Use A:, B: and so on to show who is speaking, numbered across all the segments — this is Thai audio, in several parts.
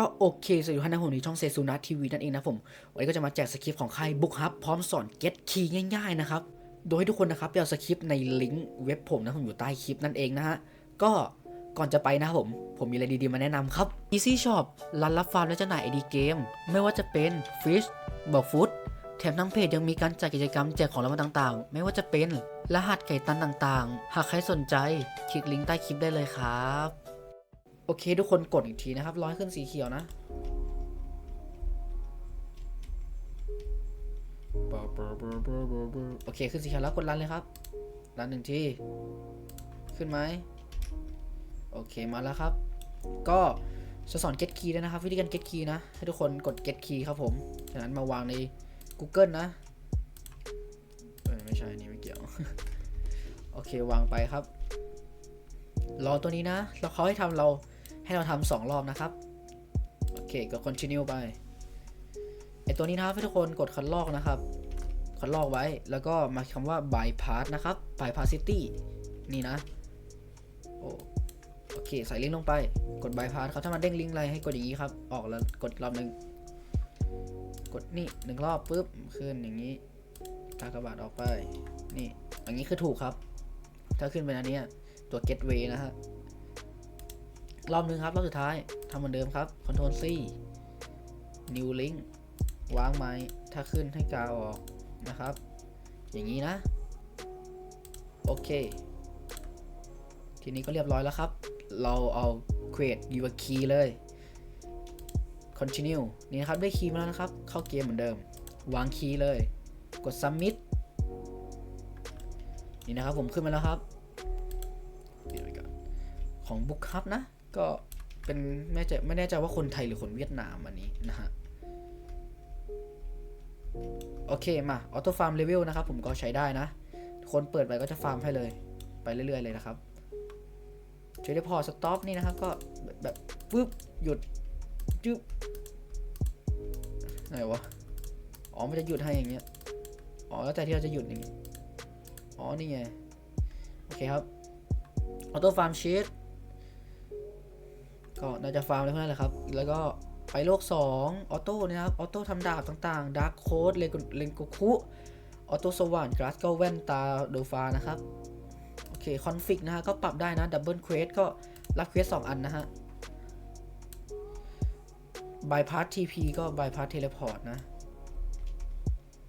A: ก็โอเคสวัสดีท่านนะผมในช่องเซซูนัททีวีนั่นเองนะผม วันนี้ก็จะมาแจกสคริปต์ของค่ายบุกฮับพร้อมสอน get key ง่ายๆนะครับ โดยให้ทุกคนนะครับไปเอาสคริปต์ในลิงก์เว็บผมนะผมอยู่ใต้คลิปนั่นเองนะฮะ ก็ก่อนจะไปนะครับผม ผมมีอะไรดีๆมาแนะนำครับ Easy Shop ร้านรับฟาร์มและจำหน่ายไอดีเกม ไม่ว่าจะเป็น Fish บอกฟุตแถมทั้งเพจยังมีการจัดกิจกรรมแจกของรางวัลต่างๆ ไม่ว่าจะเป็นรหัสไก่ตันต่างๆ หากใครสนใจคลิกลิงก์ใต้คลิปได้เลยครับ โอเค ทุกคนกดอีกทีนะครับ ร้อยขึ้นสีเขียวนะโอเคขึ้นสีเขียวแล้วกดรันเลยครับรันหนึ่งทีขึ้นไหมโอเคมาแล้วครับ ก็จะสอน get key ด้วยนะครับ วิธีการ get key นะ ให้ทุกคนกด get key ครับผมจากนั้นมาวางใน Google นะเอ้ยไม่ใช่นี่ไม่เกี่ยว โอเควางไปครับ รอตัวนี้นะ แล้วเขาให้ทำเรา ให้เราทำสองรอบนะครับ โอเคก็ continue ไปไอตัวนี้นะครับให้ทุกคนกดคัดลอกนะครับ คัดลอกไว้แล้วก็มาคำว่า bypass นะครับ bypass city นี่นะโอโอเค ใส่ลิงก์ลงไป กด bypass ครับถ้ามันเด้งลิงก์อะไรให้กดอย่างนี้ครับ ออกแล้วกดรอบหนึ่งกดนี่หนึ่งรอบปุ๊บขึ้นอย่างนี้กากบาทออกไป นี่ อย่างนี้คือถูกครับ ถ้าขึ้นเป็นอันนี้ตัว gateway นะฮะ รอบหนึ่งครับ รอบสุดท้ายทำเหมือนเดิมครับ Ctrl C New Link วางไม้ถ้าขึ้นให้กาวออกนะครับ อย่างนี้นะ โอเค ทีนี้ก็เรียบร้อยแล้วครับ เราเอา create your key เลย continue นี่นะครับ ได้คีย์มาแล้วนะครับ เข้าเกมเหมือนเดิม วางคีย์เลย กด submit นี่นะครับผมขึ้นมาแล้วครับของ Book Hub นะ ก็เป็นไม่แน่ใจไม่แน่ใจว่าคนไทยหรือคนเวียดนามอันนี้นะฮะโอเคมาออโต้ฟาร์มเลเวลนะครับผมก็ใช้ได้นะ คนเปิดไปก็จะฟาร์มให้เลย ไปเรื่อย ๆ เลยนะครับเจอได้พอสต็อปนี่นะครับ ก็แบบปึ๊บหยุดจึ๊บไหนวะอ๋อมันจะหยุดให้อย่างเงี้ยอ๋อแล้วแต่ที่เราจะหยุดอย่างงี้อ๋อนี่ไงโอเคครับออโต้ฟาร์มชีต ก็น่าจะฟาร์มได้เท่านั้นแหละครับ แล้วก็ไปโลก 2 ออโต้นะครับ ออโต้ทำดาบต่างๆดาร์คโคดเลนโกคุ ออโต้สว่านกราสก็แว่นตาโดฟานะครับ โอเค คอนฟิกนะฮะ ก็ปรับได้นะ ดับเบิลเควสก็รับเควสสองอันนะฮะบายพาสทีพีก็บายพาสเทเลพอร์ตนะ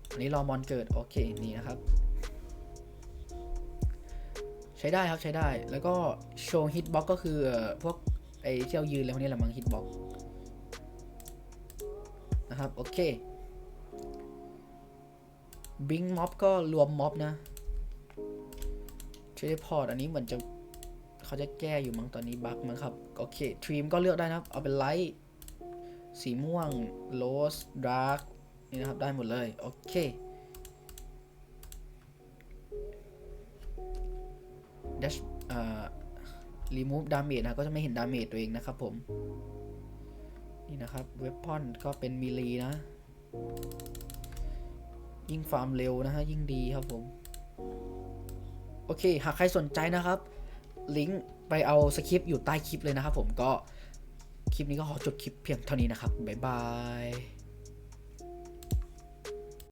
A: อันนี้รอมอนเกิด โอเค นี่นะครับ ใช้ได้ครับใช้ได้ แล้วก็โชว์ฮิตบ็อกก็คือพวก ไอ้ที่เรายืนอะไรพวกนี้แหละมั้งฮิตบอกนะครับ โอเคบิงม็อบก็รวมม็อบนะเทเลพอร์ตอันนี้เหมือนจะเขาจะแก้อยู่มั้งตอนนี้บั๊กมั้งครับ โอเคทรีมก็เลือกได้นะครับ เอาเป็นไลท์สีม่วงโรสดาร์กนี่นะครับ ได้หมดเลย โอเค remove damage นะก็จะไม่เห็น damage ตัวเองนะครับผม นี่นะครับ weapon ก็เป็นมีลีนะ ยิ่งฟาร์มเร็วนะฮะยิ่งดีครับผม โอเค หากใครสนใจนะครับ ลิงก์ไปเอาสคริปต์อยู่ใต้คลิปเลยนะครับผมก็ คลิปนี้ก็ขอจบคลิปเพียงเท่านี้นะครับ บ๊ายบาย